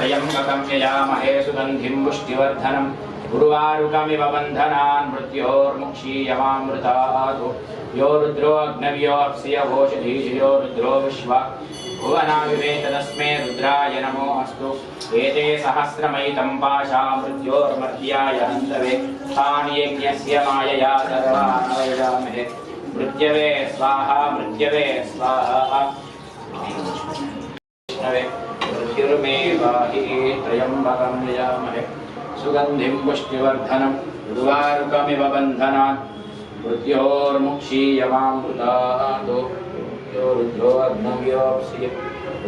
त्र्यम्बकं यजामहे सुगन्धिं पुष्टिवर्धनं। गुरुवारुकमिव बन्धनान् मृत्योर्मुक्षीयमामृतात्। यो रुद्रो रुद्रो विश्व। भुवनाविवेत तस्मै रुद्राय नमो अस्तु। एते सहस्रमयितं पाशा मृत्योर्मर्त्याय हन्तवे। तानि यज्ञस्य मायया सर्वानवयामहे मृत्यवे स्वाहा मृत्यवे स्वाहा। मृत्युर्मे पाहि त्र्यम्बकं यजामहे सुगन्धिं पुष्टिवर्धनं बन्धनात्।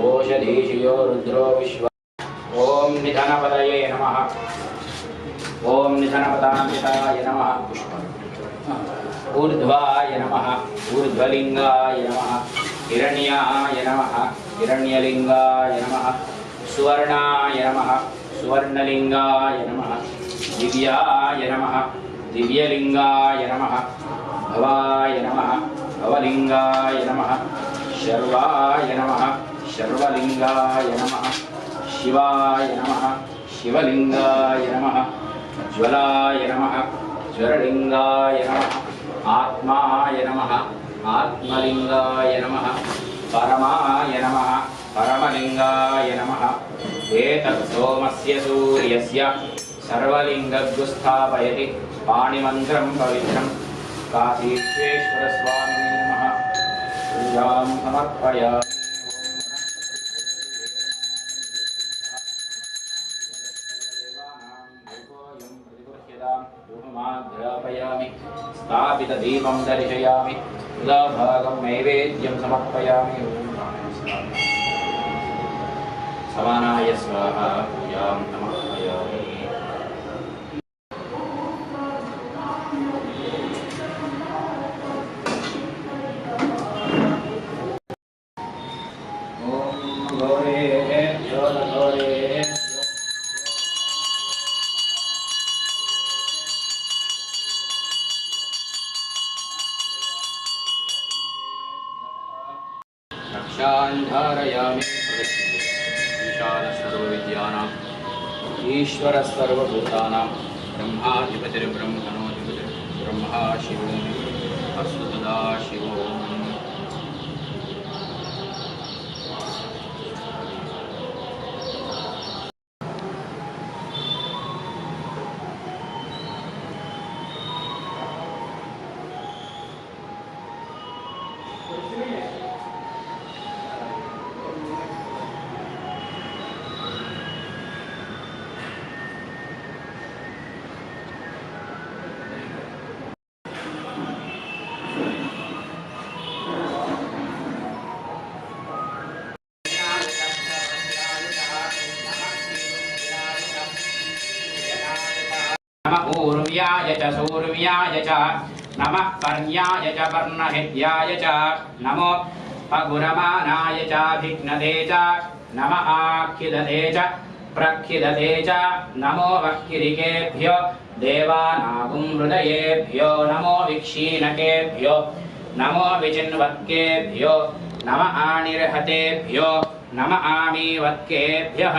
ओषधीशियो रुद्रो विश्व ॐ निधनपदये नमः। ॐ नमः। ऊर्ध्वाय नमः। ऊर्ध्वलिङ्गाय नमः। हिरण्याय नमः। हिरण्यलिङ्गाय नमः। సువర్ణాయ నమ సువర్ణలింగాయ నమ దివ్యాయ నమ దివ్యలింగాయ నమ భవాయ నమ భవలింగాయ నమ శర్వాయ నమ శర్వలింగాయ నమ శివాయ నమ శివలింగాయ నమ జ్వలాయ నమ జ్వరలింగాయ నమ ఆత్మాయ నమ ఆత్మలింగాయ నమ పరమాయ నమ परमलिङ्गाय नमः एतत् सोमस्य सूर्यस्य सर्वलिङ्गगुस्थापयति पाणिमन्त्रं पवित्रं काशीश्वेश्वरस्वामिने नमः पूजां समर्पयामि ्रापयामि स्थापितदीपं दर्शयामि तुलाभागं नैवेद्यं समर्पयामि समानाय स्वाहा पूजां समर्पयामि सर्वभूतानाम् ईश्वरः सर्वभूतानां ब्रह्माधिपतिर्ब्रह्मणोऽधिपतिर्ब्रह्मा शिवो अस्तु तदा शिवो ऊर्व्याय च सूर्व्याय च नमः पर्ण्याय च पर्णहित्याय च। नमो पगुरमानाय चाभिघ्नते च। नम आखिदते च। प्रखिदते च। नमो वह्किरिकेभ्यो देवानागुं हृदयेभ्यो। नमो विक्षीणकेभ्यो। नमो विचिन्वत्केभ्यो। नम आनिर्हतेभ्यो। नम आमीवत्केभ्यः।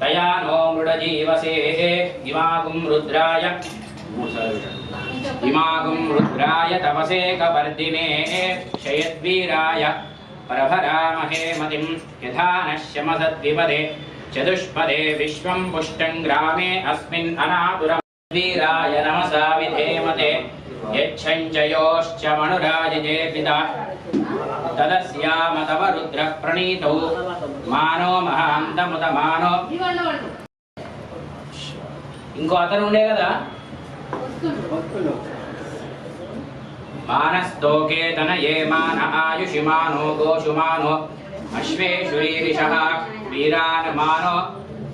తయా నో మృడజీవసే ఇమాగుం రుద్రాయ. ఇమాగుం రుద్రాయ తమసేకవర్ధినే శయద్వీరాయ ప్రభరామహే మతిం యథా నశ్యమసద్విపదే చతుష్పదే విశ్వం పుష్టం గ్రామే అస్మిన్ అనాదురం వీరాయ నమసా విధేమతే. యచ్చంచయోశ్చ మనురాజే పిత. దదస్యామ తవ రుద్ర ప్రణీతౌ మానో మహాంతముత మానో ఇంకో అతను ఉండే కదా? మానస్తోకేతన ఏ మాన ఆయుషి మానో గోషు మానో అశ్వేశ్వరీరిష వీరాన్ మానో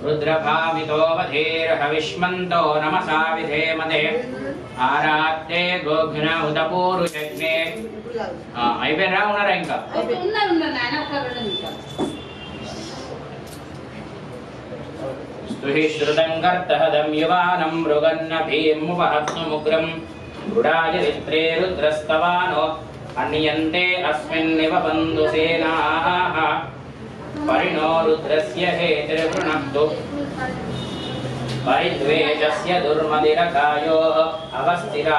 రుద్రభావితో వధేర్హవిష్మంతో నమసా విధేమతే। ఆరాత్తే గోఘ్న ఉదపూరుజగ్నే అయిపోయినరా? ఉన్నారా ఇంకా? స్తుహి శ్రుతం కర్తః దమ్యువానం మృగన్నభీముపహత్నుముగ్రం మృడాయరిత్రే రుద్రస్తవానో అన్యంతే అస్మిన్నివ బంధుసేనాః పరిణో రుద్రస్య హేతిర్వృణక్తు పరిద్వేషస్య దుర్మదిరకాయో అవస్థిరా.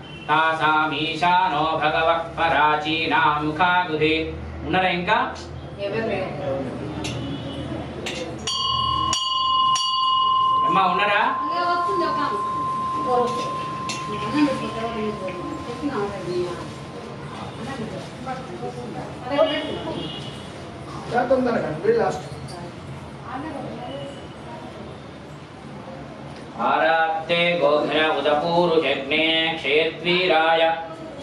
తాసామీశానో భగవః పరాచీనాం కాగుహే ఉన్నారా ఇంకా? అమ్మా ఉన్నారా తొందరగా లాస్ట్ आरात्ते गोघ्न उदपूरुजग्ने क्षेत्वीराय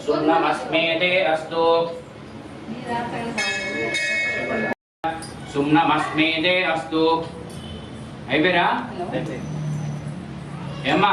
सुम्नमस्मेते अस्तु సుమ్నమస్మేదే అస్తు అయిపోయారా ఏమ్మా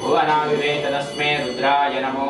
भो रुद्राय नमो